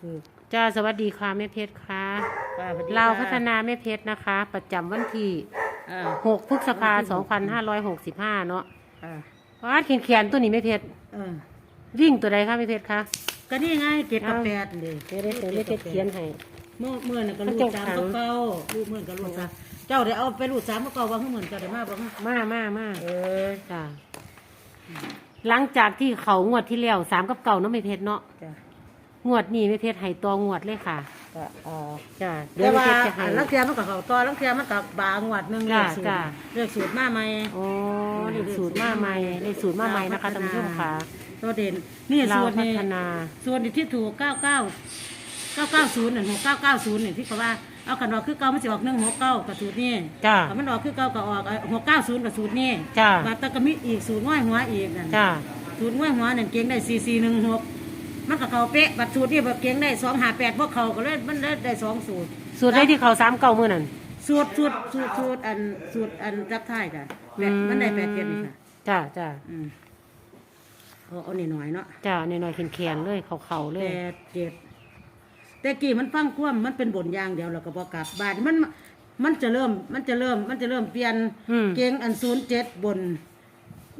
คือจ้าสวัสดีค่ะแม่เพชรค่ะป้าสวัสดีเราวค่ะพัฒนาแม่เพชรนะคะ ประจำวันที่อ่า 6พฤษภาคม2565 เนาะอ่าวาดเขียนเขียนๆตัวนี้แม่เพชรเออวิ่งตัวใดคะแม่เพชรคะก็นี่ไงเจ็ดกับเอาแปดเลยเดี๋ยวได้ตัวแม่เพชรเขียนให้ เมื่อเมื่อน่ะก็ลูกเขาสามเจ้าขักับงเก้าลูกเมื่อกับลูกสามเจ้าได้เอาไปลูกสามกับเก้าว่าเมื่อเจ้าได้มาบ้างมามามาเออจ้าหลังจากที่เขางวดที่แล้วสามกับเก่าเนาะแม่เพชรเนาะ จ้ะ งวดนี้แม่เพชรให้ตัวงวดเลยค่ะก็อ่าจ้าเดี๋ยแต่วแม่ว่าเพชรจะให้ อันลังเทียมันกับเขาต่อลังเทียมันกับบางวัดหนึ่งจ้ะเลือกสูตรจ้ะเลือกสูตรมาใหม่ โอ้ได้สูตรมาใหม่ได้สูตรมาใหม่นะคะท่านผู้ชมค่ะตัวเด่นนี่เราสูตรพันี่ฒนา ส่วนที่ถูกเก้าเก้าเก้าเก้าศูนย์หนึ่งหกเก้าเก้าศูนย์หนึ่งที่เขาว่าเอากันออกคือเก้ามันจะออกหนึ่งหกเก้ากับสูตรนี่จ้าถ้ามันออกคือเก้าก็ออกหกเก้าศูนย์กับสูตรนี่จ้าบาดแตะก็มีอีกสูตรง่อยหัวอีกนั่นจ้า สูตรง่อยหัวนั่นเก่งได้สี่สี่หนึ่งหก มันกับเขาเป๊ะบัดสูตรนี่บัดเก่งได้สองหาแปดพวกเขาก็เลยมันได้ได้สองสูตร สูตรได้ที่เขาสามเก้ามือนั่น สูตรสูตรสูตรสูตรอันสูตรอันจับท้ายจ้ะแปดมันได้แปดเจ็ดนี่ค่ะจ้าจ้าอืมเอาเอาหน่อยๆเนาะจ้าหน่อยๆเขียนๆเลยเขาเขาๆเลแปย ดเจ็ดแต่กี้มันฟังคว่ำมันเป็นบนอย่างเดียวแล้วก็พอกลับบ้านมันมันจะเริ่มมันจะเริ่มมันจะเริ่มเปลี่ยนอืม เก่งอันศูนย์เจ็ดบน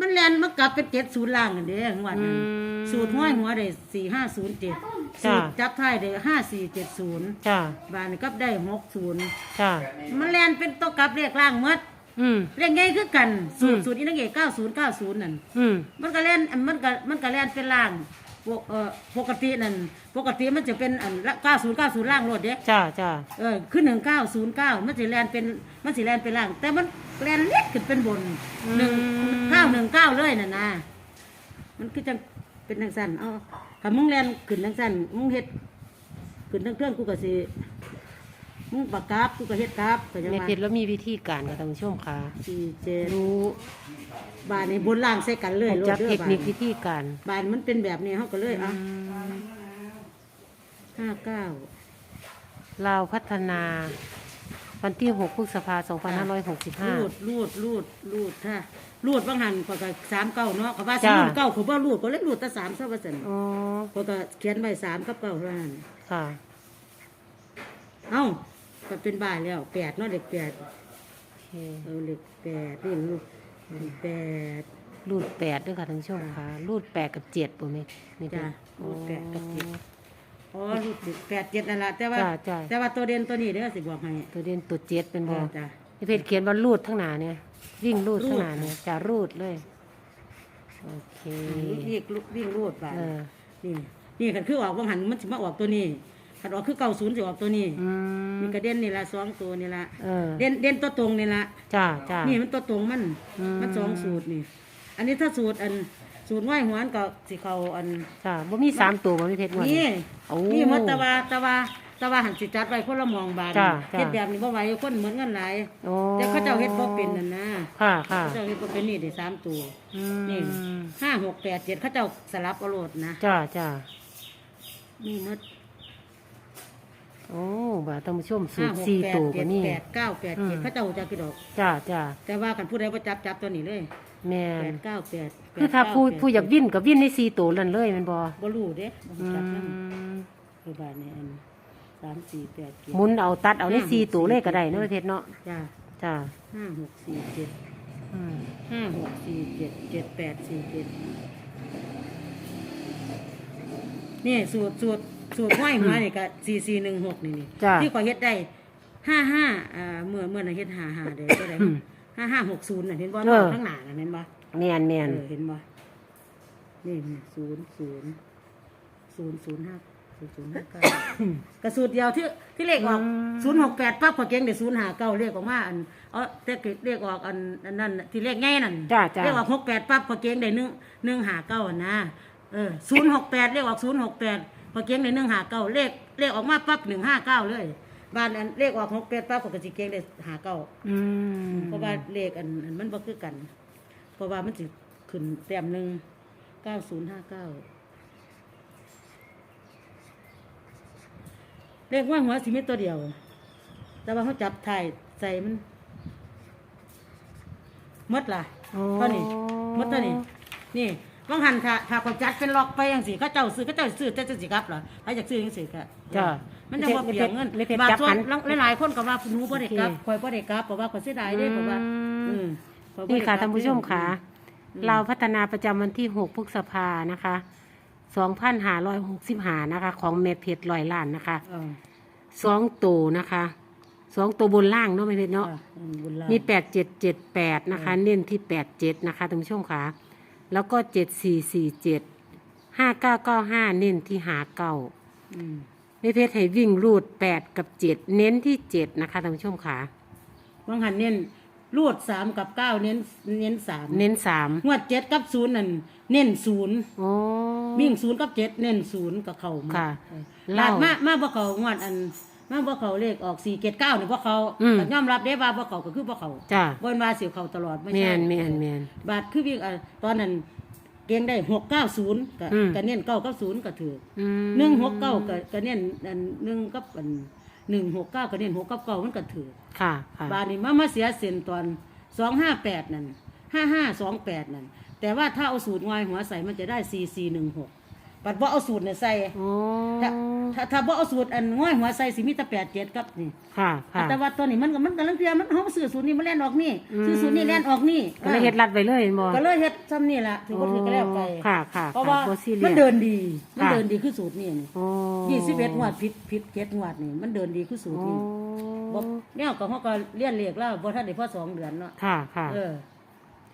มันแลนมันกลับเป็นเจ็ดศูนย์ล่างกันเด้งวันนั้นอืมสูตรห้อยหัวได้สี่ห้าศูนย์เจ็ดจ้ะสูตรจับท้ายได้ห้าสี่เจ็ดศูนย์จ้าบ้านก็ได้หกศูนย์จ้ามันแลนเป็นตัวกลับเลขล่างหมดอืมเลขไงคือกันสูตรอืมสูตรอีนักเอกเก้าศูนย์เก้าศูนย์นั่นอืม มันก็เล่นอันมันก็มันก็เล่นเป็นล่าง ปกเอ่อปกตินั่นปกติมันจะเป็นอันละ90 90ล่างรถเด้จ้าจ้าเออขึ้น1909 มันสิแลนเป็นมันสิแลนเป็นล่าง แต่มันแลนเล็กขึ้นเป็นบนหนึ่งเก้าหนึ่งเก้าเลยน่ะนะมันคือจังเป็นจังสั้นเอาถ้ามึงแลนขึ้นจังสั้นมึงเฮ็ดขึ้นทั้งเครื่องกูก็สิ มึงปากกราบกูก็เฮ็ดกราบก็ยังแม่ว่าเพชรแล้วมีวิธีการค่ะท่านผู้ชมค่ะ สี่เจ็ดรู้บานนี้บนล่างใส่กันเลยโลดจักด้อเทคบานิคดวิธีการบานมันเป็นแบบนี้เขาก็เลยเอะห้าเก้าเราวพัฒนา วันที่ 6พฤษภาคมรูด2565 รูดรูดรูดถ้ารูดบางหันก็ก็สามเก้าเนาะก็ว่าสิจ้ะรูดเก้าผมว่ารูดก็เลยรูดแต่สามซะว่าซั่นอ๋อก็ก็เขียนไว้สามกับเก้าเท่านั้นค่ะ เอ้า ก็เป็นบ่ายแล้วแปดเนาะเด็กแปดโอเคเอาเด็กแปดนี่ลูกแปดรูดแปดด้วยค่ะท่านผู้ชมค่ะรูดแปดกับเจ็ดปุ่มไหมนี่จ้ะอ๋อรูดแปดกับเจ็ดอ๋อรูดแปดเจ็ดนั่นแหละแต่ว่าจ้ะจ้ะแต่ว่าตัวเด่นตัวนี้เด้อสิบอกให้ตัวเด่นตัวเจ็ดเป็นบอจ้ะพี่เพชรเขียนว่ารูดทั้งหนาเนี่ยวิ่งรูดทั้งหนาเนี่ยจะรูดเลยโอเควิ่งลูกวิ่งรูดไปเออนี่นี่คันคือออกว่างหันมันสิมาออกตัวนี้ คันออกคือเก่าศูนย์สิออกตัวนี้อืมมีกระเด็นนี่ละสองตัวนี่ละเออเด่นเด่นตัวตรงนี่ละจ้าจ้า นี่มันตัวตรงมันอืม มันสองสูตรนี่ อันนี้ถ้าสูตรอันสูตรง่อยหัวอันก็สิเขาอันจ้าบ่มีสามตัวบ่พี่เพชรงวดนี่โอ้นี่หมดแตะวาแตะวาแตะวาหันสิจัดไว้คนละหมองบานจ้ะจ้ะ เฮ็ดแบบนี้บ่ไหวคนเหมือนกันหลายโอ้แต่เขาเจ้าเฮ็ดบ่เป็นนั่นนะค่ะค่ะเขาเจ้าเฮ็ดบ่เป็นนี่ได้สามตัว อืนี่ มห้าหกแปดเจ็ดเขาเจ้าสลับเอาโลดนะ จ้าจ้านี่หมด โอ้บ่าท่านผู้ชมสูห้าตรหกสี่แปดตัวเจ็กัดนนี่ แปดเก้าแปดเจ็ดอืมเขาเจ้าจะกี่ดอก จ้าจ้าแต่ว่ากันผู้ใดว่าจับจับตัวนี้เลยแม่แปนดเก้าแปดคือถ้าผู้แปดเผู้อยากวิ่นก็วิ่นในสี่ตัวนั่นเลยแมันบ่บ่รู้เด้บ่อืจับนั่นมคือบาทในอันสามสี่แปดเจ็ด หมุนเอาตัดเอาในสี่ตัวเลยก็ได้เนาะพี่เพชรเนาะจ้าจ้าห้าหกสี่เจ็ดอืมห้าหกสี่เจ็ดเจ็ดแปดสี่เจ็ดนี่สูตรสูตร สูตรห้อยหัวนี่ก็สี่สี่หนึ่งหกนี่นี่จ้าที่ขอเฮ็ดได้ห้าห้าอ่าเมื่อเมื่อน่ะเฮ็ดห้าห้าเด้อก็ได้ห้าห้าหกศูนย์น่ะเห็นบ่เออ ข้างหน้าน่ะเห็นบ่แม่นแม่เอนอเห็นบ่นี่นี่ศูนย์ศูนย์ศูนย์ศูนย์ห้าศูนย์ศูนย์ห้าเก้ากระสูตรเดียวที่ที่เลขออกศูนย์หกแปดปั๊บพอเก่งเดี๋ยวศูนย์ห้าเก้าเลขออกมาอันเออแต่เลขออกอันอันนั้นน่ะที่เลขง่ายนั่น จ้าจ้าเลขออกหกแปดปั๊บพอเก่งได้หนึ่งหนึ่งห้าเก้านะเออศูนย์หกแปดเลขออกศูนย์หกแปดพ อเก่งได้หนึ่งห้าเก้าเลขเลขออกมาปั๊บหนึ่งห้าเก้าเลยบ้านอันเลขออกหกแปดปั๊บก็สิเก่งได้ห้าเก้าอืมเพราะว่าเลขอันอันมันบ่คือกัน เพราะว่ามันสิขึ้นแต้มหนึ่งเก้าศูนย์ห้าเก้าเลขว่าหัวสิมีตัวเดียว แต่ว่าเขาจับถ่ายใส่มันหมดล่ะโอ้เท่านี้หมดเท่านี้นี่ บางหันถ้าถ้าเขาจัดเป็นล็อกไปจังซี่เขาเจ้าซื้อเขาเจ้าซื้อแต่จังซี่ครับเหรอถ้าอยากซื้อจังซี่ก็จ้ะมันจะบ่เปลี่ยนเงินไม่เผ็ดบางจับส่วหัน นหลายๆคนก็ว่าหนูบ่ได้กลับโอเคข่อยบ่ได้กลับเพราะว่าข่อยเสียดายเด้เพราะว่าอืมอืมข่อยบ่นี่ได้กค่ะลับท่านผู้ชมค่ะ อืม เราพัฒนาประจำวันที่6พฤษภานะคะ2,565นะคะ ของเมเพชรลอยล้านนะคะเออสองตัวนะคะสองตัวบนล่างเนาะไม่เพชรเนาะอ่อืมบุญหลายมีแปดเจ็ดเจ็ดแปดนะคะอืมเน้นที่แปดเจ็ดนะคะท่านผู้ชมค่ะ แล้วก็เจ็ดสี่สี่เจ็ดห้าเก้าเก้าห้าเน้นที่หาเก้าอืมไม่เพชรให้วิ่งรูดแปดกับเจ็ดเน้นที่เจ็ดนะคะท่านผู้ชมค่ะบางหันเน้นรูดสามกับเก้าเน้นเน้นสามเน้นสามงวดเจ็ดกับศูนย์นั่นเน้นศูนย์โอ้วิ่งศูนย์กับเจ็ดเน้นศูนย์กับเขามาค่ะเออเล่าลาดมามาบ่เขางวดอัน มาบ่เขาเลขออกสี่เจ็ดเก้าเนี่ยบ่เขาอืมแต่ยอมรับได้ว่าบ่เขาก็คือบ่เขาจ้าบนว่าสิเขาตลอดไม่แมใช่นแมนแมน บาทคือวิ่งอะตอนนั้นเก่งได้หกเก้าศูนย์ก็อืม ก็เน้นเก้ากับศูนย์ก็ถืออืมหนึ่งหกเก้าก็ก็เน้นอันหนึ่งกับอันหนึ่งหกเก้าก็เน้นหกกับเก้ามันก็ถือ ค่ะค่ะบาทนี้มามาเสียเส้นตอนสองห้าแปดนั่นห้าห้าสองแปดนั่นแต่ว่าถ้าเอาสูตรงอยหัวใส่มันจะได้สี่สี่หนึ่งหก ปัดบ่เอาสูตรเนี่ยใส่โอ้ถ้าถ้าถ้าบ่เอาสูตรอันงอยหัวใส่สิมีแต่แปดเจ็ดกับนี่ ค่ะค่ะ แต่ว่าตัวนี้มันก็มันกำลังเทียมันเฮาซื้อสูตรนี้มาแล่นออกนี่อืม ซื้อสูตรนี้แล่นออกนี่ก็เลยเฮ็ดรัดไว้เลยเห็นบ่ก็เลยเฮ็ดซ้ำนี่ล่ะถือว่าถือก็แล้วไปค่ะค่ะเพราะว่าบ่ซีเรียส มันเดินดี มันค่ะ เดินดีคือสูตรนี่นี่โอ้ยี่สิบเอ็ดงวดผิดผิดเจ็ดงวดนี่มันเดินดีคือสูตรโอ้นี่บ่เนี่ยก็เฮาก็เรียนเลขแล้วบ่ทันได้พอสองเดือนเนาะค่ะค่ะเออ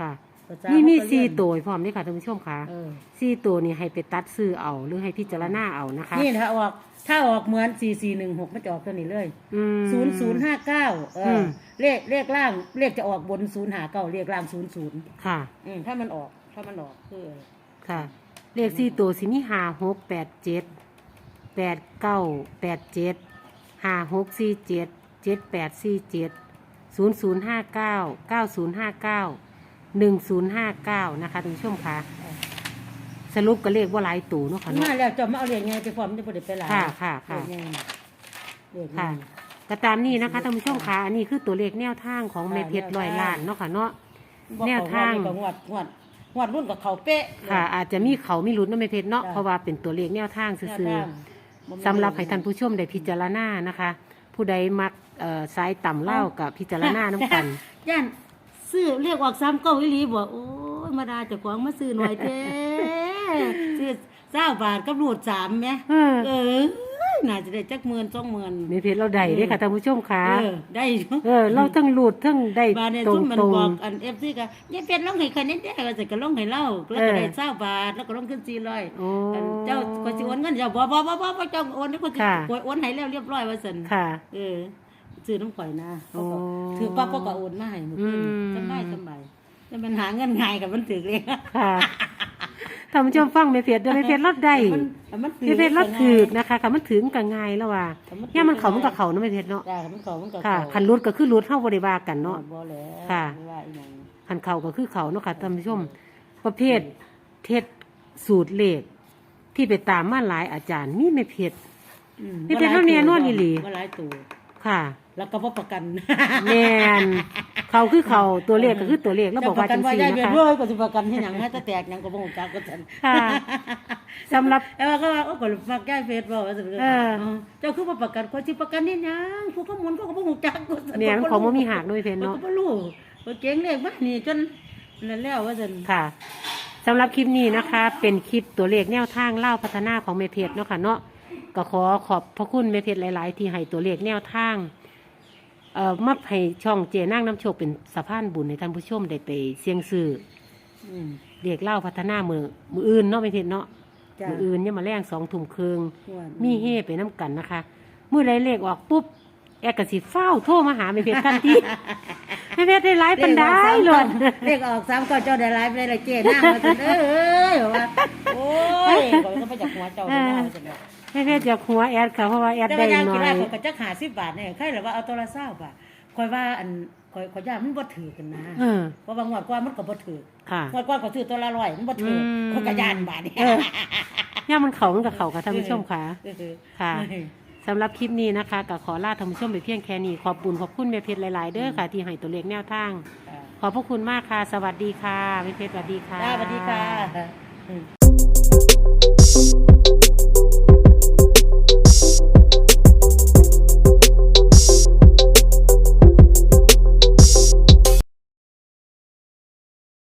ค่ะ ภาษานี่มีเขาก็เรียนสี่ตัวพร้อมนี่ค่ะท่านผู้ชมค่ะเออสี่ตัวนี่ให้ไปตัดซื้อเอาหรือให้พิจารณาเอานะคะนี่ถ้าออกถ้าออกเหมือน4416มันจะออกตัวนี้เลยอืม0059เออือม เลขเลขล่างเลขจะออกบน059เลขล่าง00ค่ะอืมถ้ามันออกถ้ามันออกคือค่ะ เลขสี่ตัวสิมีห้าหกแปดเจ็ดแปดเก้าแปดเจ็ดห้าหกสี่เจ็ดเจ็ดแปดสี่เจ็ดศูนย์ศูนย์ห้าเก้าเก้าศูนย์ห้าเก้า หนึ่งศูนย์ห้าเก้านะคะท่านผู้ชมค่ะ สรุปก็เลขว่าหลายตัวเนาะค่ะมาเนาะ แล้วจะมาเอาเรียนไงไปฟอร์มจะบ่ได้ไปหลายค่ะค่ะค่ะ เรียนไงเรียนไงค่ะ ก็ตามนี้นะคะท่านผู้ชมค่ะ อันนี้คือตัวเลขแนวทางของเมเพชรลอยล้านเนาะค่ะเนาะบ่แนวทาง เขงวดงวดงวดรุ่นกับเขาเป๊ะค่ะ อาจจะมีเขามีหลุดเนาะเมเพชรเนาะจ้ะเพราะว่าเป็นตัวเลขแนวทางแนวซื่อทางๆสำหรับให้ท่านผู้ชมได้พิจารณานะคะ ผู้ใดมักเอ่อสายต่ำเล่ากับพิจารณาน้ำกัน ย่าน ซื้อเรียกออกซ้ำเก้าวิลีบอกโอ้ยมาดาเจะขวางมาซื้อหน่อยเท้ซื้อเจ้าบาทกับรูดสามไหมเออ เออน่าจะได้จักหมื่นสองหมื่นเมเพชรเราได้เด้อค่ะท่านผู้ชมค่ะ เออได้อยู่เออ เราทั้งหลุดทั้งได้บาทเนี่ยตรทุ่งมมันตรง บอกอันเอฟซีก็ยังเป็นร้องให้คะแนนได้ก็จะก็ร้องให้เล่าแล้วก็ได้เออเจ้าบาทแล้วก็ร้องขึ้นสี่ร้อยโอ้อันเจ้าก็สิโอนเงินเจ้าบ่บ่บ่บ่บ่เจ้าโอนนี่ก็สิค่ะ โอนให้แล้วเรียบร้อยว่าซั่นค่ะ เออ ซื้อน้ำข่อยนะเขาก็โอ้ถือปั๊บเขาก็โอนมาให้เมื่อคืนอืมสบายสบายแต่มันหาเงินง่ายกับมันถือเลยค่ะท่านผู้ชมฟังเมเพชรเด้อเมเพชรเราได้มันมันเมเพชรเราถือนะคะค่ะมันถึงกับง่ายแล้วว่าย่ามันเขามันกับเขาเนาะเมเพชรเนาะจ้ามันเขามันก็ค่ะเขาคันรุดก็คือรุดเท่าบริวากันเนาะ บ่แล้วค่ะ ไม่ว่าอีหยัง คันเขาก็คือเขาเนาะค่ะท่านผู้ชม ประเภทเท็ดสูตรเลข ที่ไปตามมาหลายอาจารย์มีไม่เผ็ดอืมนี่เป็นเท่านี้นวลอีหลีบ่หลายตัว ค่ะ แล้วก็บ่ประกันแมนเขาคือเขาตัวเลขก็คือตัวเลขแล้วบอกว่าจังว่าซี่ได้นะเป็นคะ ด้วยก็สิประกันให้หยังให้แต่แตกหยังก็บ่ฮู้จักก็ซั่นค่ะสำหรับแต่ว่าก็ว่าโอ้ก็ฝากย้ายเฟซบอกว่าซั่นเออ เจ้าคือบ่ประกันคนสิประกันนี่หยังผู้ข้อมูลเขาก็บ่ฮู้จักก็ซั่นเนี่ยมันของบ่มีหักด้วยเพนเนาะเนาะ ก็บ่รู้ว่าเก่งเลขมานี่จนนั่นแล้วว่าซั่น ค่ะสำหรับคลิปนี้นะคะ เป็นคลิปตัวเลขแนวทางเล่าพัฒนาของเมเพชรเนาะค่ะเนาะ ก็ขอขอบพระคุณเมเพชรหลาย ๆ ที่ให้ตัวเลขแนวทางเอ่อมาให้ช่องเจนั่งน้ำโชคเป็นสะพานบุญในท่านผู้ชมได้ไปเสี่ยงซื้ออืมเรียกเล่าพัฒนามือมืออื่นเนาะไม่เพ็เนาะจ้ะมืออื่นเนี่ยมาแรงสองถุ่มครึ่งม่วนมีเฮไปน้ำกันนะคะเมื่อไรเลขออกปุ๊บ แอกกสิเฝ้าวโทรมาหาไม่เพชรทันทีไม่เพชรได้ไลฟ์ปันได้เลยเลขออก3ก็เจ้าได้หลายไปได้ละเจ้นางว่าซั่นเอ้ยว่าโอ้ยก็มันก็ไปจากหัวเจ้าได้ว่าซั่นเนาะไม่เพชรจากหัวแอดค่ะเพราะว่าแอดแต่ได้ว่าอยางน้กีอฬาย เขาก็จัก50บาทเนี่ยใครล่ะว่าเอาตัวละ20บาทข่อยว่าอันข่อยข่อยย่านมันบ่ถือกันนะเออ เพราะบางงวดกว่ามันก็บ่ถือค่ะ งวดกว่าก็ซื้อตัวละร้อยมันบ่ถืออมเขาก็ย่านบาทเนี่ยเออย่ามันเขามันกับเขาค่ะท่านผู้ชมค่ะ เออค่ะ สำหรับคลิปนี้นะคะก็ขอลาท่านผู้ชมไปเพียงแค่นี้ขอบบุญขอบคุณแม่เพชรหลายๆ เด้อค่ะ ที่ให้ตัวเลขแนวทางขอบพระคุณมากค่ะ สวัสดีค่ะแม่เพชรสวัสดีค่ะ จ้าสวัสดีค่ะเออ